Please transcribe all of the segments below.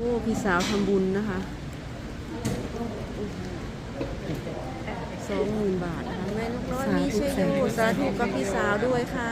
โอ้พี่สาวทำบุญนะคะสองหมื่นบาทนะคะแม่นกน้อยมีช่วยดูสาธุกับพี่สาวด้วยค่ะ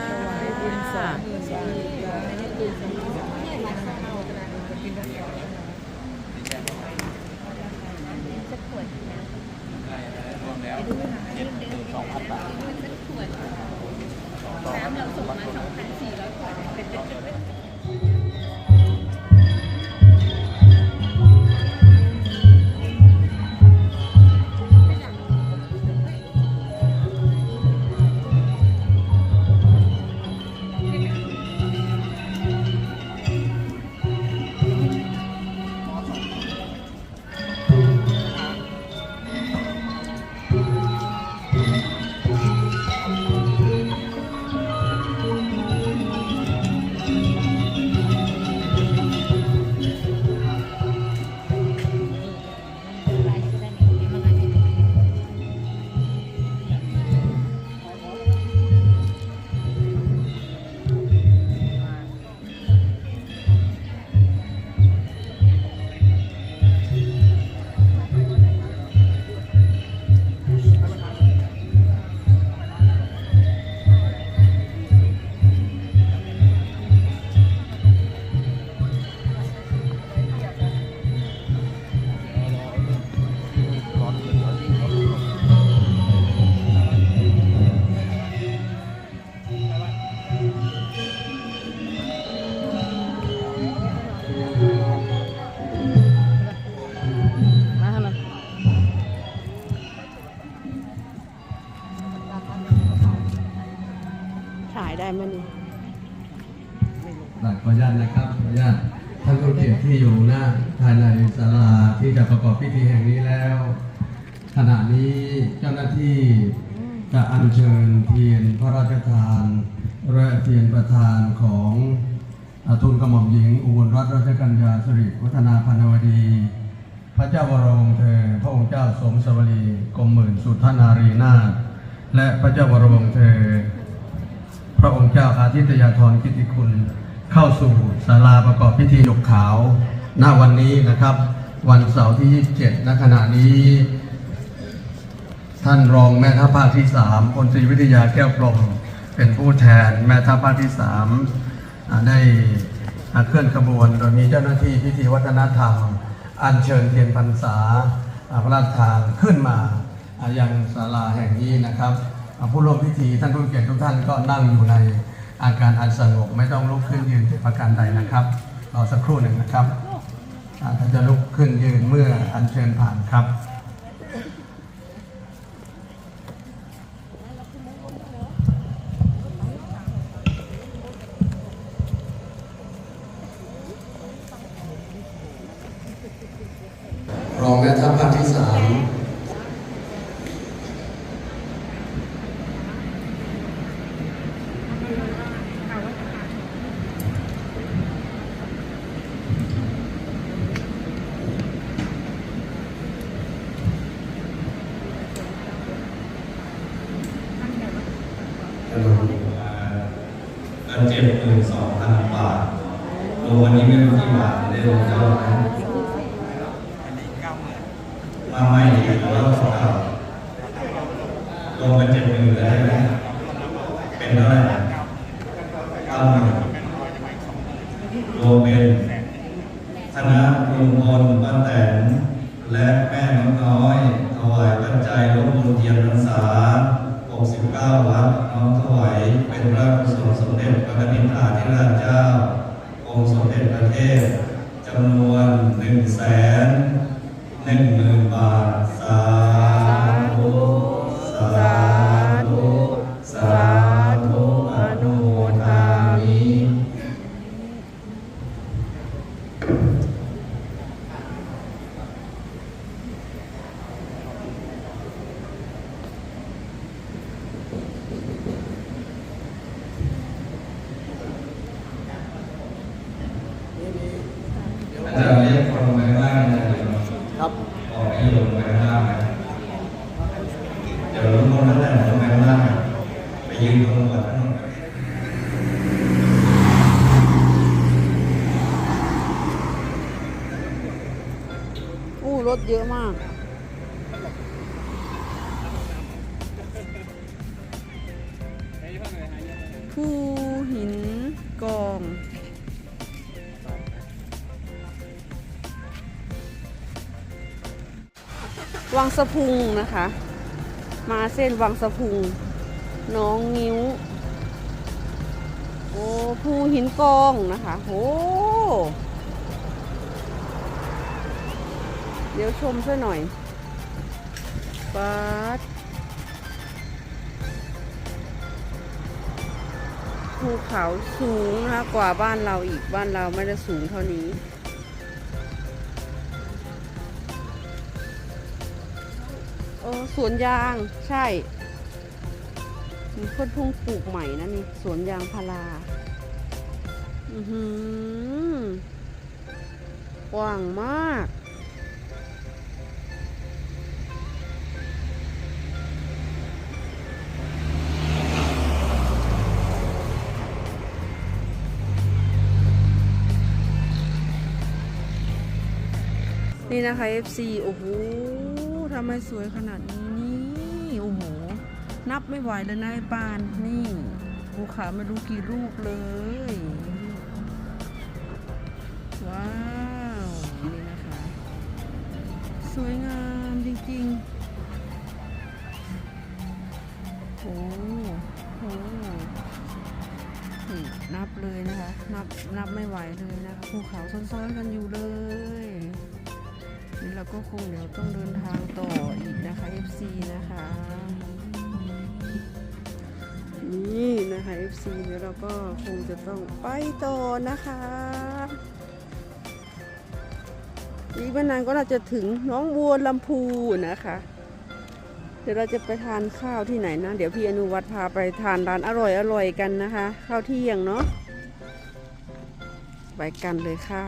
ได้ไหมนี่ขออนุญาตนะครับขออนุญาตท่านผู้เกียรติที่อยู่หน้าภายในศาลาที่จะประกอบพิธีแห่งนี้แล้ว ขณะนี้เจ้าหน้าที่จะอัญเชิญเทียนพระราชทานและเทียนประธานของอาทุนกระหม่อมหญิง อุบลรัตนราชกัญญาสิริวัฒนาพันวดี พระเจ้าวรวงศ์เธอ พระองค์เจ้าสมสวรีกรมหมื่นสุทธนารีนาถและพระเจ้าวรวงศ์เธอ พระองค์เจ้าอาทิตยาธรกิติคุณ เข้าสู่ศาลาประกอบพิธีหยกขาวณวันนี้นะครับ วันเสาร์ที่ 27 ณขณะนี้ ท่านรองแม่ทัพภาคที่3พลตรีวิทยาแก้วกลมเป็นผู้แทนแม่ทัพภาคที่ 3 ได้เคลื่อนขบวน โดยมีเจ้าหน้าที่พิธีวัฒนธรรม อัญเชิญเทียนพรรษาพระราชทานขึ้นมาอ่ายังศาลาแห่งนี้นะครับ ผู้ร่วมพิธีท่านผู้เกียรติทุกท่านก็นั่งอยู่ในอาการอันสงบไม่ต้องลุกขึ้นยืนประการใดนะครับรอสักครู่หนึ่งนะครับท่านจะลุกขึ้นยืนเมื่ออันเชิญผ่านครับรองแม่ จ็ดหมื่นสองพันบาทรวมวันนี้ไม่รู้กี่บาทได้ลงเจ้านะมาใหม่อีกแล้วสองครับรวมเป็นเจ็ดหมื่นเลยได้ไหมเป็นเท่าไหร่เก้าหมื่นรวมเป็นคณะลุงพลป้าแตนและแม่น้องน้อยถวายปัจจัยร่วมบุญเทียนพรรษา 69วัดน้อมถวายเป็นพระกุศลสมเด็จพระนิพพานที่ราชเจ้า องค์สมเด็จพระเทพจำนวน1แสน1หมื่นบาท สาธุ สาธุ สาธุอนุโมทามิ อาจารย์เรียกคนลงไปข้างล่างนะเดี๋ยวครับบอกให้ลงไปข้างล่างนะเดี๋ยวลงคนนั้นแหละลงไปข้างล่างไปยืนตรงหัวถนนอู้รถเยอะมาก วังสะพุงนะคะ มาเส้นวังสะพุงน้องงิ้ว โอ้ภูหินกองนะคะโอ้เดี๋ยวชมซะหน่อยปัดภูเขาสูงนะคะกว่าบ้านเราอีกบ้านเราไม่ได้สูงเท่านี้ โอ้สวนยางใช่มีเพื่อนพุ่งปลูกใหม่นะนี่สวนยางพาราอือหือกว้างมาก นี่นะคะ FC โอ้โหำไมสวยขนาดนี้นี่โอ้โห นับไม่ไหวเลยนะไอ้ปานนี่ภูเขาไม่รู้กี่ลูกเลย ว้าว นี่นะคะ สวยงามจริงๆโอ้โหนับเลยนะคะ นับนับไม่ไหวเลยนะคะภูเขาซ้อนๆกันอยู่เลย นี่เราก็คงเดี๋ยวต้องเดินทางต่ออีกนะคะ FC นะคะ นี่นะคะ FC เดี๋ยวเราก็คงจะต้องไปต่อนะคะอีกไม่นานก็น่าจะถึงน้องบัวลำพูนะคะ เดี๋ยวเราจะไปทานข้าวที่ไหนนะ เดี๋ยวพี่อนุวัฒน์พาไปทานร้านอร่อยอร่อยกันนะคะ ข้าวเที่ยงเนาะไปกันเลยค่ะ